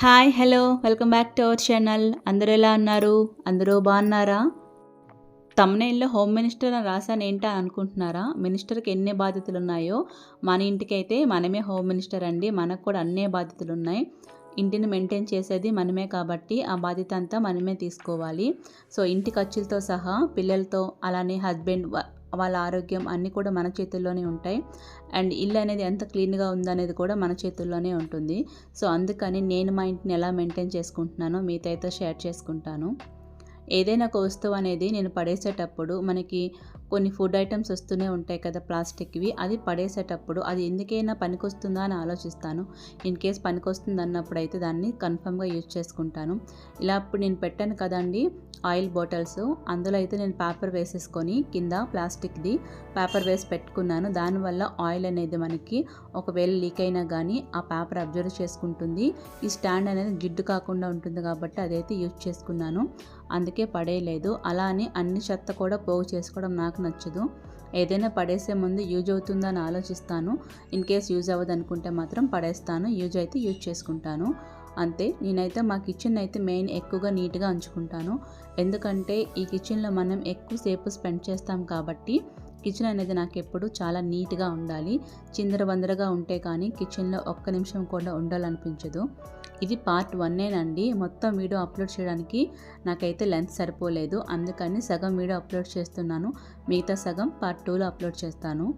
Hi hello welcome back to our channel. అందరూ ఎలా ఉన్నారు? అందరూ బాగున్నారా? తమ్నేల్లో హోమ్ మినిస్టర్ అని రాశాను ఏంటా అనుకుంటున్నారా? మినిస్టర్కి ఎన్ని బాధ్యతలు ఉన్నాయో? మన ఇంటికైతే మనమే హోమ్ మినిస్టర్ అండి. మనకు కూడా అన్నే బాధ్యతలు ఉన్నాయి. ఇంటిని మెయింటైన్ చేసేది మనమే కాబట్టి ఆ బాధ్యత అంతా మనమే తీసుకోవాలి. సో ఇంటి ఖర్చులతో సహా పిల్లలతో అలానే హస్బెండ్ వాళ్ళ ఆరోగ్యం అన్నీ కూడా మన చేతుల్లోనే ఉంటాయి. అండ్ ఇల్లు అనేది ఎంత క్లీన్గా ఉందనేది కూడా మన చేతుల్లోనే ఉంటుంది. సో అందుకని నేను మా ఇంటిని ఎలా మెయింటైన్ చేసుకుంటున్నానో మీతో అయితే షేర్ చేసుకుంటాను. ఏదైనా ఒక వస్తువు అనేది నేను పడేసేటప్పుడు మనకి కొన్ని ఫుడ్ ఐటమ్స్ వస్తూనే ఉంటాయి కదా ప్లాస్టిక్వి అది పడేసేటప్పుడు అది ఎందుకైనా పనికొస్తుందా అని ఆలోచిస్తాను. ఇన్ కేస్ పనికొస్తుంది అన్నప్పుడు అయితే దాన్ని కన్ఫర్మ్గా యూజ్ చేసుకుంటాను. ఇలా అప్పుడు నేను పెట్టాను కదండి ఆయిల్ బాటిల్స్ అందులో అయితే నేను పేపర్ వేసేసుకొని కింద ప్లాస్టిక్ది పేపర్ వేసి పెట్టుకున్నాను. దానివల్ల ఆయిల్ అనేది మనకి ఒకవేళ లీక్ అయినా కానీ ఆ పేపర్ అబ్జర్వ్ చేసుకుంటుంది. ఈ స్టాండ్ అనేది జిడ్డు కాకుండా ఉంటుంది కాబట్టి అదైతే యూజ్ చేసుకున్నాను. అందుకే పడేయలేదు. అలా అని అన్ని చెత్త కూడా పోగు చేసుకోవడం నాకు నచ్చదు. ఏదైనా పడేసే ముందు యూజ్ అవుతుందా అని ఆలోచిస్తాను. ఇన్ కేస్ యూజ్ అవ్వదు అనుకుంటే మాత్రం పడేస్తాను. యూజ్ అయితే యూజ్ చేసుకుంటాను. అంతే. నేనైతే మా కిచెన్ అయితే మెయిన్ ఎక్కువగా నీట్గా ఉంచుకుంటాను. ఎందుకంటే ఈ కిచెన్లో మనం ఎక్కువసేపు స్పెండ్ చేస్తాం కాబట్టి కిచెన్ అనేది నాకు ఎప్పుడు చాలా నీట్గా ఉండాలి. చిందరవందరగా ఉంటే కానీ కిచెన్లో ఒక్క నిమిషం కూడా ఉండాలనిపించదు. ఇది పార్ట్ వన్నేనండి మొత్తం వీడియో అప్లోడ్ చేయడానికి నాకైతే లెంత్ సరిపోలేదు. అందుకని సగం వీడియో అప్లోడ్ చేస్తున్నాను. మిగతా సగం పార్ట్ టూలో అప్లోడ్ చేస్తాను.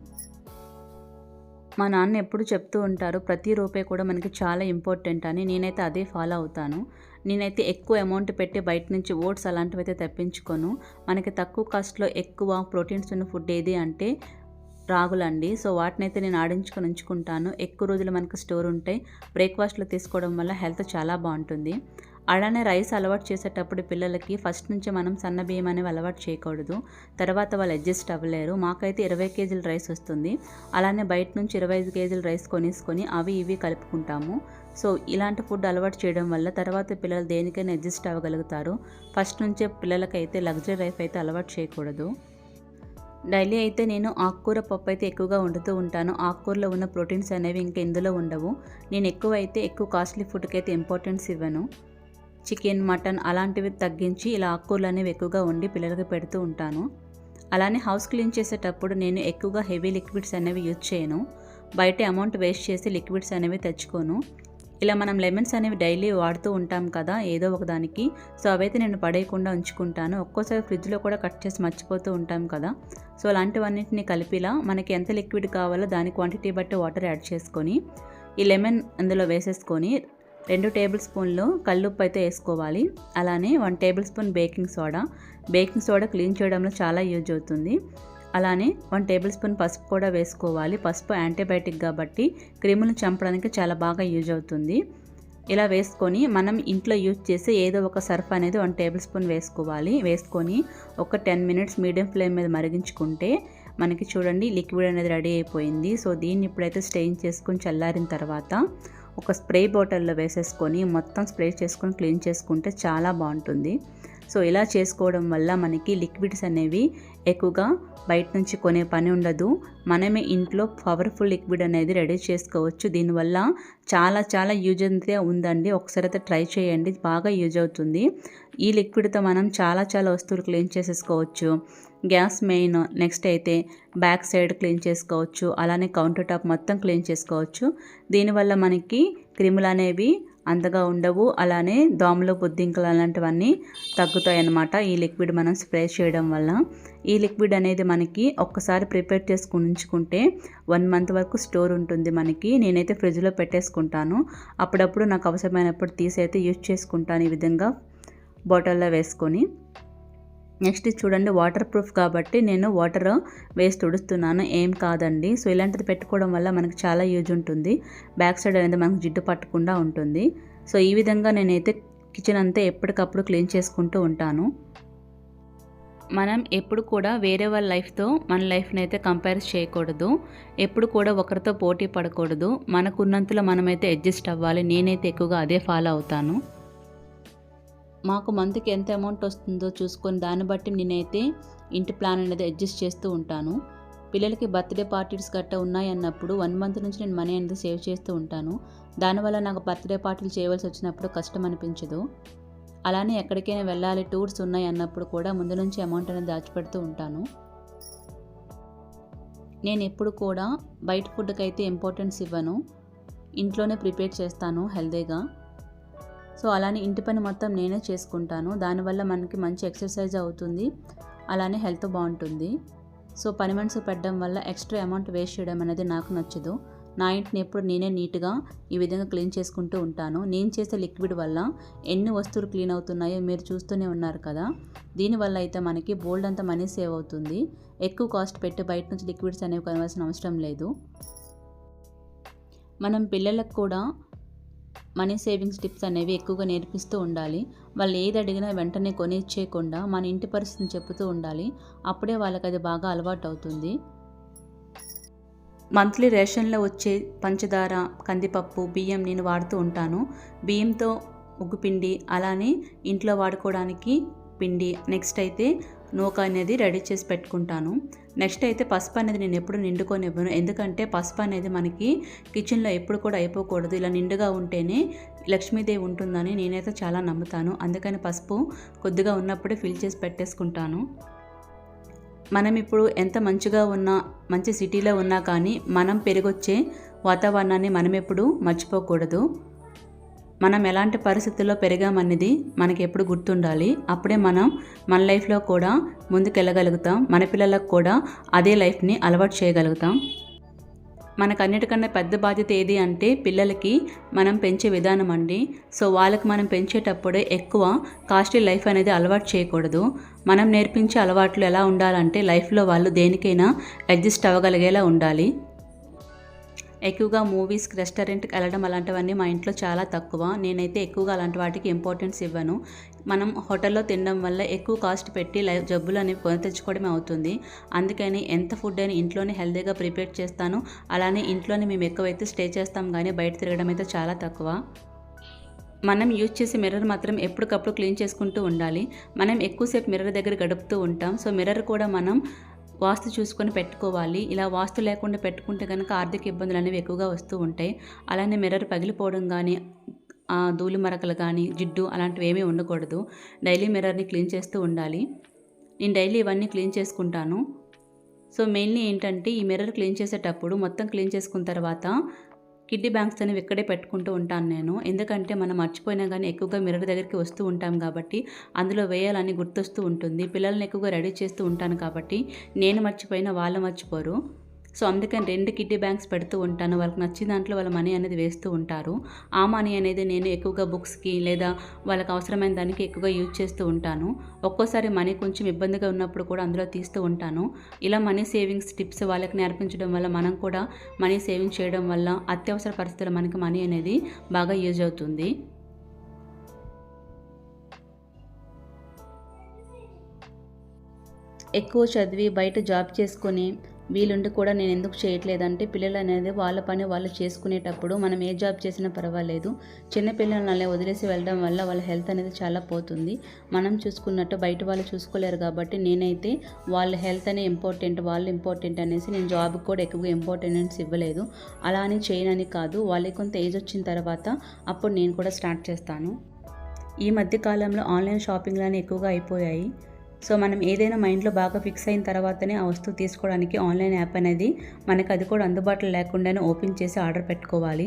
మా నాన్న ఎప్పుడు చెప్తూ ఉంటారు ప్రతి రూపాయి కూడా మనకి చాలా ఇంపార్టెంట్ అని. నేనైతే అదే ఫాలో అవుతాను. నేనైతే ఎక్కువ అమౌంట్ పెట్టి బయట నుంచి ఓట్స్ అలాంటివి అయితే తెప్పించుకోను. మనకి తక్కువ కాస్ట్లో ఎక్కువ ప్రోటీన్స్ ఉన్న ఫుడ్ ఏది అంటే రాగులండి. సో వాటిని అయితే నేను ఆడించుకొని ఉంచుకుంటాను. ఎక్కువ రోజులు మనకు స్టోర్ ఉంటాయి బ్రేక్ఫాస్ట్లో తీసుకోవడం వల్ల హెల్త్ చాలా బాగుంటుంది. అలానే రైస్ అలవాటు చేసేటప్పుడు పిల్లలకి ఫస్ట్ నుంచి మనం సన్న బియ్యం అనేవి అలవాటు చేయకూడదు. తర్వాత వాళ్ళు అడ్జస్ట్ అవ్వలేరు. మాకైతే ఇరవై కేజీల రైస్ వస్తుంది. అలానే బయట నుంచి ఇరవై ఐదు కేజీల రైస్ కొనేసుకొని అవి ఇవి కలుపుకుంటాము. సో ఇలాంటి ఫుడ్ అలవాటు చేయడం వల్ల తర్వాత పిల్లలు దేనికైనా అడ్జస్ట్ అవ్వగలుగుతారు. ఫస్ట్ నుంచే పిల్లలకైతే లగ్జరీ లైఫ్ అయితే అలవాటు చేయకూడదు. డైలీ అయితే నేను ఆకుకూర పప్పు అయితే ఎక్కువగా వండుతూ ఉంటాను. ఆకుకూరలో ఉన్న ప్రోటీన్స్ అనేవి ఇంకా ఇందులో ఉండవు. నేను ఎక్కువ అయితే ఎక్కువ కాస్ట్లీ ఫుడ్కి అయితే ఇంపార్టెన్స్ ఇవ్వను. చికెన్ మటన్ అలాంటివి తగ్గించి ఇలా ఆకుకూరలు అనేవి ఎక్కువగా వండి పిల్లలకి పెడుతూ ఉంటాను. అలానే హౌస్ క్లీన్ చేసేటప్పుడు నేను ఎక్కువగా హెవీ లిక్విడ్స్ అనేవి యూజ్ చేయను. బయట అమౌంట్ వేస్ట్ చేసి లిక్విడ్స్ అనేవి తెచ్చుకోను. ఇలా మనం లెమన్స్ అనేవి డైలీ వాడుతూ ఉంటాం కదా ఏదో ఒక దానికి. సో అవైతే నేను పడేయకుండా ఉంచుకుంటాను. ఒక్కోసారి ఫ్రిడ్జ్లో కూడా కట్ చేసి మర్చిపోతూ ఉంటాం కదా. సో అలాంటివన్నింటిని కలిపిలా మనకి ఎంత లిక్విడ్ కావాలో దాని క్వాంటిటీ బట్టి వాటర్ యాడ్ చేసుకొని ఈ లెమన్ అందులో వేసేసుకొని రెండు టేబుల్ స్పూన్లు కల్లుప్పు అయితే వేసుకోవాలి. అలానే one tablespoon baking soda. Baking soda clean చేయడంలో చాలా యూజ్ అవుతుంది. అలానే వన్ టేబుల్ స్పూన్ పసుపు కూడా వేసుకోవాలి. పసుపు యాంటీబయాటిక్ కాబట్టి క్రిములను చంపడానికి చాలా బాగా యూజ్ అవుతుంది. ఇలా వేసుకొని మనం ఇంట్లో యూజ్ చేసే ఏదో ఒక సర్ఫ్ అనేది వన్ టేబుల్ స్పూన్ వేసుకోవాలి. వేసుకొని ఒక టెన్ మినిట్స్ మీడియం ఫ్లేమ్ మీద మరిగించుకుంటే మనకి చూడండి లిక్విడ్ అనేది రెడీ అయిపోయింది. సో దీన్ని ఇప్పుడైతే స్టెయిన్ చేసుకొని చల్లారిన తర్వాత ఒక స్ప్రే బాటిల్లో వేసేసుకొని మొత్తం స్ప్రే చేసుకొని క్లీన్ చేసుకుంటే చాలా బాగుంటుంది. సో ఇలా చేసుకోవడం వల్ల మనకి లిక్విడ్స్ అనేవి ఎక్కువగా బయట నుంచి కొనే పని ఉండదు. మనమే ఇంట్లో పవర్ఫుల్ లిక్విడ్ అనేది రెడీ చేసుకోవచ్చు. దీనివల్ల చాలా చాలా యూజ్ అయితే ఉందండి. ఒకసారి అయితే ట్రై చేయండి. బాగా యూజ్ అవుతుంది. ఈ లిక్విడ్తో మనం చాలా చాలా వస్తువులు క్లీన్ చేసేసుకోవచ్చు. గ్యాస్ మెయిన్ నెక్స్ట్ అయితే బ్యాక్ సైడ్ క్లీన్ చేసుకోవచ్చు. అలానే కౌంటర్ టాప్ మొత్తం క్లీన్ చేసుకోవచ్చు. దీనివల్ల మనకి క్రిములు అనేవి అంతగా ఉండవు. అలానే దోమలు బొద్దింకలు అలాంటివన్నీ తగ్గుతాయి అన్నమాట ఈ లిక్విడ్ మనం స్ప్రే చేయడం వల్ల. ఈ లిక్విడ్ అనేది మనకి ఒక్కసారి ప్రిపేర్ చేసుకుని ఉంచుకుంటే వన్ మంత్ వరకు స్టోర్ ఉంటుంది మనకి. నేనైతే ఫ్రిడ్జ్లో పెట్టేసుకుంటాను. అప్పుడప్పుడు నాకు అవసరమైనప్పుడు తీసి అయితే యూజ్ చేసుకుంటాను ఈ విధంగా బాటిల్లో వేసుకొని. నెక్స్ట్ చూడండి వాటర్ ప్రూఫ్ కాబట్టి నేను వాటర్ వేసి తుడుస్తున్నాను ఏం కాదండి. సో ఇలాంటిది పెట్టుకోవడం వల్ల మనకు చాలా యూజ్ ఉంటుంది. బ్యాక్ సైడ్ అనేది మనకు జిడ్డు పట్టకుండా ఉంటుంది. సో ఈ విధంగా నేనైతే కిచెన్ అంతా ఎప్పటికప్పుడు క్లీన్ చేసుకుంటూ ఉంటాను. మనం ఎప్పుడు కూడా వేరే వాళ్ళ లైఫ్తో మన లైఫ్ని అయితే కంపేర్ చేయకూడదు. ఎప్పుడు కూడా ఒకరితో పోటీ పడకూడదు. మనకున్నంతలో మనమైతే అడ్జస్ట్ అవ్వాలి. నేనైతే ఎక్కువగా అదే ఫాలో అవుతాను. మాకు మంత్కి ఎంత అమౌంట్ వస్తుందో చూసుకొని దాన్ని బట్టి నేనైతే ఇంటి ప్లాన్ అనేది అడ్జస్ట్ చేస్తూ ఉంటాను. పిల్లలకి బర్త్డే పార్టీస్ గట్టా ఉన్నాయి అన్నప్పుడు వన్ మంత్ నుంచి నేను మనీ అనేది సేవ్ చేస్తూ ఉంటాను. దానివల్ల నాకు బర్త్డే పార్టీలు చేయవలసి వచ్చినప్పుడు కష్టం అనిపించదు. అలానే ఎక్కడికైనా వెళ్ళాలి టూర్స్ ఉన్నాయి అన్నప్పుడు కూడా ముందు నుంచి అమౌంట్ అనేది దాచిపెడుతూ ఉంటాను. నేను ఎప్పుడు కూడా బయట ఫుడ్కి అయితే ఇంపార్టెన్స్ ఇవ్వను. ఇంట్లోనే ప్రిపేర్ చేస్తాను హెల్దీగా సో అలానే ఇంటి పని మొత్తం నేనే చేసుకుంటాను. దానివల్ల మనకి మంచి ఎక్సర్సైజ్ అవుతుంది. అలానే హెల్త్ బాగుంటుంది. సో పని మనసు పెట్టడం వల్ల ఎక్స్ట్రా అమౌంట్ వేస్ట్ చేయడం అనేది నాకు నచ్చదు. నా ఇంటిని ఎప్పుడు నేనే నీట్గా ఈ విధంగా క్లీన్ చేసుకుంటూ ఉంటాను. నేను చేసే లిక్విడ్ వల్ల ఎన్ని వస్తువులు క్లీన్ అవుతున్నాయో మీరు చూస్తూనే ఉన్నారు కదా. దీనివల్ల అయితే మనకి బోల్డ్ అంత మనీ సేవ్ అవుతుంది. ఎక్కువ కాస్ట్ పెట్టి బయట నుంచి లిక్విడ్స్ అనేవి కొనవలసిన అవసరం లేదు. మనం పిల్లలకు కూడా మనీ సేవింగ్స్ టిప్స్ అనేవి ఎక్కువగా నేర్పిస్తూ ఉండాలి. వాళ్ళు ఏది అడిగినా వెంటనే కొనిచ్చేయకుండా మన ఇంటి పరిస్థితిని చెప్తూ ఉండాలి. అప్పుడే వాళ్ళకి అది బాగా అలవాటు అవుతుంది మంత్లీ రేషన్లో వచ్చే పంచదార కందిపప్పు బియ్యం నేను వాడుతూ ఉంటాను. బియ్యంతో ఉగ్గుపిండి అలానే ఇంట్లో వాడుకోవడానికి పిండి. నెక్స్ట్ అయితే నూక అనేది రెడీ చేసి పెట్టుకుంటాను. నెక్స్ట్ అయితే పసుపు అనేది నేను ఎప్పుడు నిండుకొని ఇవ్వను ఎందుకంటే పసుపు అనేది మనకి కిచెన్లో ఎప్పుడు కూడా అయిపోకూడదు. ఇలా నిండుగా ఉంటేనే లక్ష్మీదేవి ఉంటుందని నేనైతే చాలా నమ్ముతాను. అందుకని పసుపు కొద్దిగా ఉన్నప్పుడే ఫిల్ చేసి పెట్టేసుకుంటాను. మనం ఇప్పుడు ఎంత మంచిగా ఉన్నా మంచి సిటీలో ఉన్నా కానీ మనం పెరిగొచ్చే వాతావరణాన్ని మనం ఎప్పుడు మర్చిపోకూడదు. మనం ఎలాంటి పరిస్థితుల్లో పెరిగామనేది మనకి ఎప్పుడు గుర్తుండాలి. అప్పుడే మనం మన లైఫ్లో కూడా ముందుకెళ్ళగలుగుతాం. మన పిల్లలకు కూడా అదే లైఫ్ని అలవాటు చేయగలుగుతాం. మనకు అన్నిటికన్నా పెద్ద బాధ్యత ఏది అంటే పిల్లలకి మనం పెంచే విధానం అండి. సో వాళ్ళకి మనం పెంచేటప్పుడే ఎక్కువ కాస్ట్లీ లైఫ్ అనేది అలవాటు చేయకూడదు. మనం నేర్పించే అలవాట్లు ఎలా ఉండాలంటే లైఫ్లో వాళ్ళు దేనికైనా అడ్జస్ట్ అవ్వగలిగేలా ఉండాలి. ఎక్కువగా మూవీస్కి రెస్టారెంట్కి వెళ్ళడం అలాంటివన్నీ మా ఇంట్లో చాలా తక్కువ. నేనైతే ఎక్కువగా అలాంటి వాటికి ఇంపార్టెన్స్ ఇవ్వను. మనం హోటల్లో తినడం వల్ల ఎక్కువ కాస్ట్ పెట్టి లైఫ్ జబ్బులు అనేవి కొని తెచ్చుకోవడమే అవుతుంది. అందుకని ఎంత ఫుడ్ అయినా ఇంట్లోనే హెల్తీగా ప్రిపేర్ చేస్తాను. అలానే ఇంట్లోనే మేము ఎక్కువైతే స్టే చేస్తాం కానీ బయట తిరగడం అయితే చాలా తక్కువ. మనం యూజ్ చేసే మిర్రర్ మాత్రం ఎప్పటికప్పుడు క్లీన్ చేసుకుంటూ ఉండాలి. మనం ఎక్కువసేపు మిర్రర్ దగ్గర గడుపుతూ ఉంటాం. సో మిర్రర్ కూడా మనం వాస్తు చూసుకొని పెట్టుకోవాలి. ఇలా వాస్తు లేకుండా పెట్టుకుంటే కనుక ఆర్థిక ఇబ్బందులు అనేవి ఎక్కువగా వస్తూ ఉంటాయి. అలానే మిర్రర్ పగిలిపోవడం కానీ ధూళి మరకలు కానీ జిడ్డు అలాంటివి ఏమీ ఉండకూడదు. డైలీ మిర్రర్ని క్లీన్ చేస్తూ ఉండాలి. నేను డైలీ ఇవన్నీ క్లీన్ చేసుకుంటాను. సో మెయిన్లీ ఏంటంటే ఈ మిర్రర్ క్లీన్ చేసేటప్పుడు మొత్తం క్లీన్ చేసుకున్న తర్వాత కిడ్డీ బ్యాంక్స్ అనేవి ఇక్కడే పెట్టుకుంటూ ఉంటాను నేను. ఎందుకంటే మనం మర్చిపోయినా కానీ ఎక్కువగా మిర్రర్ దగ్గరికి వస్తూ ఉంటాం కాబట్టి అందులో వేయాలని గుర్తొస్తూ ఉంటుంది. పిల్లల్ని ఎక్కువగా రెడీ చేస్తూ ఉంటాను కాబట్టి నేను మర్చిపోయినా వాళ్ళు మర్చిపోరు. సో అందుకని రెండు కిడ్డీ బ్యాంక్స్ పెడుతూ ఉంటాను. వాళ్ళకి నచ్చిన దాంట్లో వాళ్ళ మనీ అనేది వేస్తూ ఉంటారు. ఆ మనీ అనేది నేను ఎక్కువగా బుక్స్కి లేదా వాళ్ళకి అవసరమైన దానికి ఎక్కువగా యూజ్ చేస్తూ ఉంటాను. ఒక్కోసారి మనీ కొంచెం ఇబ్బందిగా ఉన్నప్పుడు కూడా అందులో తీస్తూ ఉంటాను. ఇలా మనీ సేవింగ్స్ టిప్స్ వాళ్ళకి నేర్పించడం వల్ల మనం కూడా మనీ సేవింగ్ చేయడం వల్ల అత్యవసర పరిస్థితుల్లో మనకి మనీ అనేది బాగా యూజ్ అవుతుంది. ఎక్కువ చదివి బయట జాబ్ చేసుకొని వీలుండి కూడా నేను ఎందుకు చేయట్లేదంటే పిల్లలు అనేది వాళ్ళ పని వాళ్ళు చేసుకునేటప్పుడు మనం ఏ జాబ్ చేసినా పర్వాలేదు. చిన్న అలా వదిలేసి వెళ్ళడం వల్ల వాళ్ళ హెల్త్ అనేది చాలా పోతుంది. మనం చూసుకున్నట్టు బయట వాళ్ళు చూసుకోలేరు కాబట్టి నేనైతే వాళ్ళ హెల్త్ అనే ఇంపార్టెంట్ వాళ్ళు ఇంపార్టెంట్ అనేసి నేను జాబ్కి కూడా ఎక్కువగా ఇంపార్టెన్స్ ఇవ్వలేదు. అలా అని చేయనని కాదు వాళ్ళకి కొంత ఏజ్ వచ్చిన తర్వాత అప్పుడు నేను కూడా స్టార్ట్ చేస్తాను. ఈ మధ్య కాలంలో ఆన్లైన్ షాపింగ్లు ఎక్కువగా అయిపోయాయి. సో మనం ఏదైనా మైండ్లో బాగా ఫిక్స్ అయిన తర్వాతనే ఆ వస్తువు తీసుకోవడానికి ఆన్లైన్ యాప్ అనేది మనకు అది కూడా అందుబాటులో లేకుండానే ఓపెన్ చేసి ఆర్డర్ పెట్టుకోవాలి.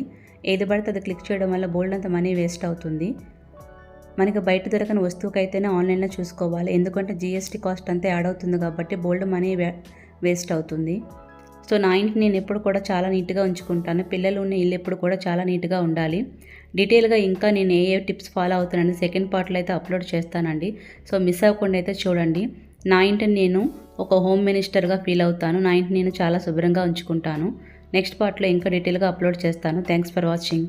ఏది పడితే అది క్లిక్ చేయడం వల్ల బోల్డ్ అంత మనీ వేస్ట్ అవుతుంది. మనకి బయట దొరకని వస్తువుకైతేనే ఆన్లైన్లో చూసుకోవాలి. ఎందుకంటే జిఎస్టీ కాస్ట్ అంతా యాడ్ అవుతుంది కాబట్టి బోల్డ్ మనీ వేస్ట్ అవుతుంది. సో నా ఇంటి నేను ఎప్పుడు కూడా చాలా నీట్గా ఉంచుకుంటాను. పిల్లలు ఉన్న ఇల్లు ఎప్పుడు కూడా చాలా నీట్గా ఉండాలి. డీటెయిల్గా ఇంకా నేను ఏ ఏ టిప్స్ ఫాలో అవుతానని సెకండ్ పార్ట్లో అయితే అప్లోడ్ చేస్తానండి. సో మిస్ అవ్వకుండా అయితే చూడండి. నా ఇంటిని నేను ఒక హోమ్ మినిస్టర్గా ఫీల్ అవుతాను. నా ఇంటిని నేను చాలా శుభ్రంగా ఉంచుకుంటాను. నెక్స్ట్ పార్ట్లో ఇంకా డీటెయిల్గా అప్లోడ్ చేస్తాను. Thanks for watching.